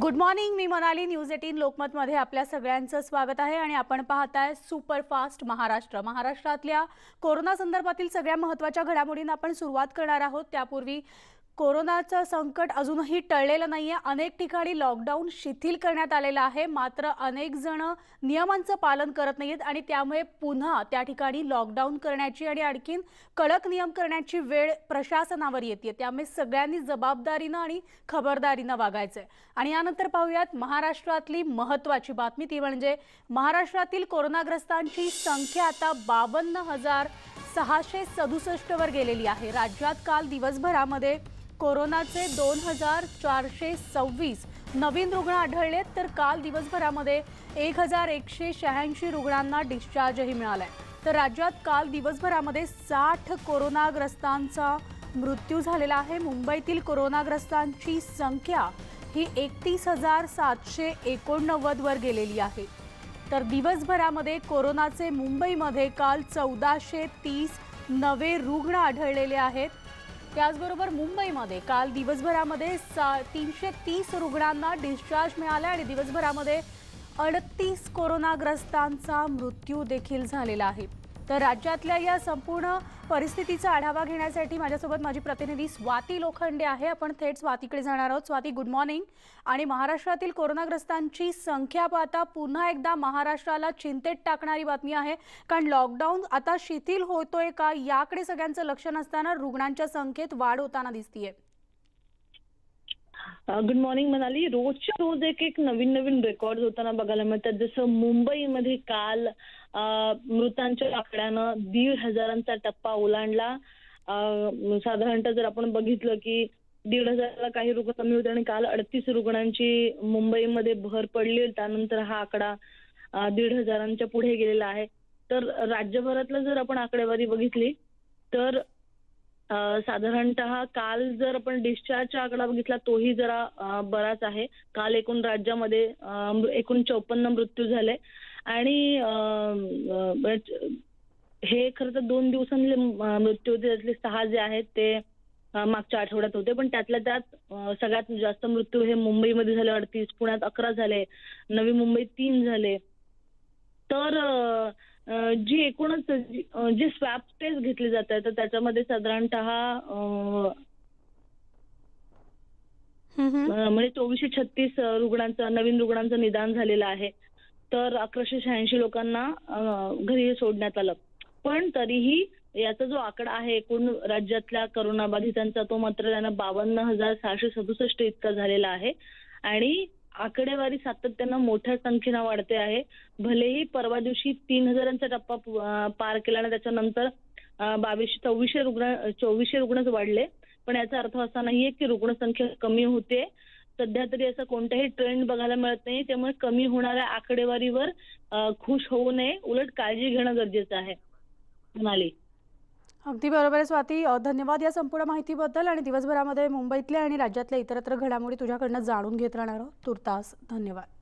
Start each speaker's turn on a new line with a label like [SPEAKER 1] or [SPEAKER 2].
[SPEAKER 1] Good morning मी Manali news eighteen लोकमतमध्ये आपल्या सगळ्यांचं स्वागत आहे आणि आपण पाहताय सुपरफास्ट महाराष्ट्र. महाराष्ट्रातल्या कोरोना संदर्भातील सगळ्या महत्त्वाच्या घडामोडींना आपण सुरुवात करणार आहोत. त्यापूर्वी कोरोनाचं संकट अजूनही टळलेलं नाही आहे अनेक ठिकाणी लॉकडाऊन शिथिल करण्यात आलेलं आहे. मात्र अनेक जण नियमांचं पालन करत नाहीत आणि त्यामुळे पुन्हा त्या ठिकाणी लॉकडाऊन करण्याची आणि आणखीन कडक नियम करण्याची वेळ प्रशासनावर येते त्यामुळे सगळ्यांनी जबाबदारीनं आणि खबरदारीनं वागायचं आहे आणि यानंतर पाहूयात महाराष्ट्रातली महत्त्वाची बातमी. ती म्हणजे महाराष्ट्रातील कोरोनाग्रस्तांची संख्या आता बावन्न हजार सहाशे सदुसष्टवर गेलेली आहे. राज्यात काल दिवसभरामध्ये कोरोनाचे दोन हजार चारशे सव्वीस नवीन रुग्ण आढळलेत तर काल दिवसभरामध्ये एक हजार एकशे शहाऐंशी रुग्णांना डिस्चार्जही मिळाला आहे तर राज्यात काल दिवसभरामध्ये साठ कोरोनाग्रस्तांचा मृत्यू झालेला आहे. मुंबईतील कोरोनाग्रस्तांची संख्या ही एकतीस हजार सातशे एकोणनव्वदवर गेलेली आहे. तर दिवसभरामध्ये कोरोनाचे मुंबईमध्ये काल चौदाशे तीस नवे रुग्ण आढळलेले आहेत. त्याचबरोबर मुंबईमध्ये काल दिवसभरामध्ये सा तीनशे तीस रुग्णांना डिस्चार्ज मिळाला आणि दिवसभरामध्ये अडतीस कोरोनाग्रस्तांचा मृत्यू देखील झालेला आहे. तर राज्यातल्या या संपूर्ण परिस्थितीचा आढावा घेण्यासाठी माझ्यासोबत माझी प्रतिनिधी स्वाती लोखंडे आहे. आपण थेट स्वातीकडे जाणार आहोत. स्वाती गुड मॉर्निंग आणि महाराष्ट्रातील कोरोनाग्रस्तांची संख्या पाहता पुन्हा एकदा महाराष्ट्राला चिंतेत टाकणारी बातमी आहे. कारण लॉकडाऊन आता शिथिल होतोय का? याकडे सगळ्यांचं लक्ष नसताना रुग्णांच्या संख्येत वाढ होताना दिसतीये.
[SPEAKER 2] गुड मॉर्निंग म्हणाली. रोजच्या रोज एक एक नवीन नवीन रेकॉर्ड होताना बघायला मिळतात. जसं मुंबईमध्ये काल मृतांच्या आकड्यानं दीड हजारांचा टप्पा ओलांडला. साधारणतः जर आपण बघितलं की दीड हजाराला काही रुग्ण कमी होते आणि काल अडतीस रुग्णांची मुंबईमध्ये भर पडली त्यानंतर हा आकडा दीड हजारांच्या पुढे गेलेला आहे. तर राज्यभरातलं जर आपण आकडेवारी बघितली तर साधारणतः काल जर आपण डिस्चार्जचा आकडा बघितला तोही जरा बराच आहे. काल एकूण राज्यामध्ये एकूण चौपन्न मृत्यू झाले. आणि हे खरं तर दोन दिवसांतले मृत्यू होते. त्यातले सहा जे आहेत ते मागच्या आठवड्यात होते. पण त्यातल्या त्यात सगळ्यात जास्त मृत्यू हे मुंबईमध्ये झाले. अडतीस पुण्यात अकरा झाले. नवी मुंबईत तीन झाले. तर जी एकूणच जी- स्वॅब टेस्ट घेतले जात तर त्याच्यामध्ये साधारणतः म्हणजे चोवीसशे छत्तीस रुग्णांचं नवीन रुग्णांचं निदान झालेलं आहे. तर अकराशे शहाऐंशी लोकांना घरी सोडण्यात आलं. पण तरीही याचा जो आकडा आहे एकूण राज्यातल्या करोनाबाधितांचा तो मात्र त्यानं बावन्न हजार सहाशे सदुसष्ट इतका झालेला आहे. आणि आकडेवारी सातत्यानं मोठ्या संख्येनं वाढते आहे. भलेही परवा दिवशी तीन हजारांचा टप्पा पार केला आणि त्याच्यानंतर बावीसशे चोवीसशे रुग्ण चोवीसशे रुग्णच वाढले. पण याचा अर्थ असा नाहीये की रुग्णसंख्या कमी होते. सध्या तरी असा कोणताही ट्रेंड बघायला मिळत नाही. त्यामुळे कमी होणाऱ्या आकडेवारीवर खुश होऊ नये. उलट काळजी घेणं गरजेचं आहे. म्हणाली.
[SPEAKER 1] अगदी बरोबर आहे स्वाती. धन्यवाद या संपूर्ण माहितीबद्दल आणि दिवसभरामध्ये मुंबईतल्या आणि राज्यातल्या इतरत्र घडामोडी तुझ्याकडनं जाणून घेत राहणार आहोत. तुर्तास धन्यवाद.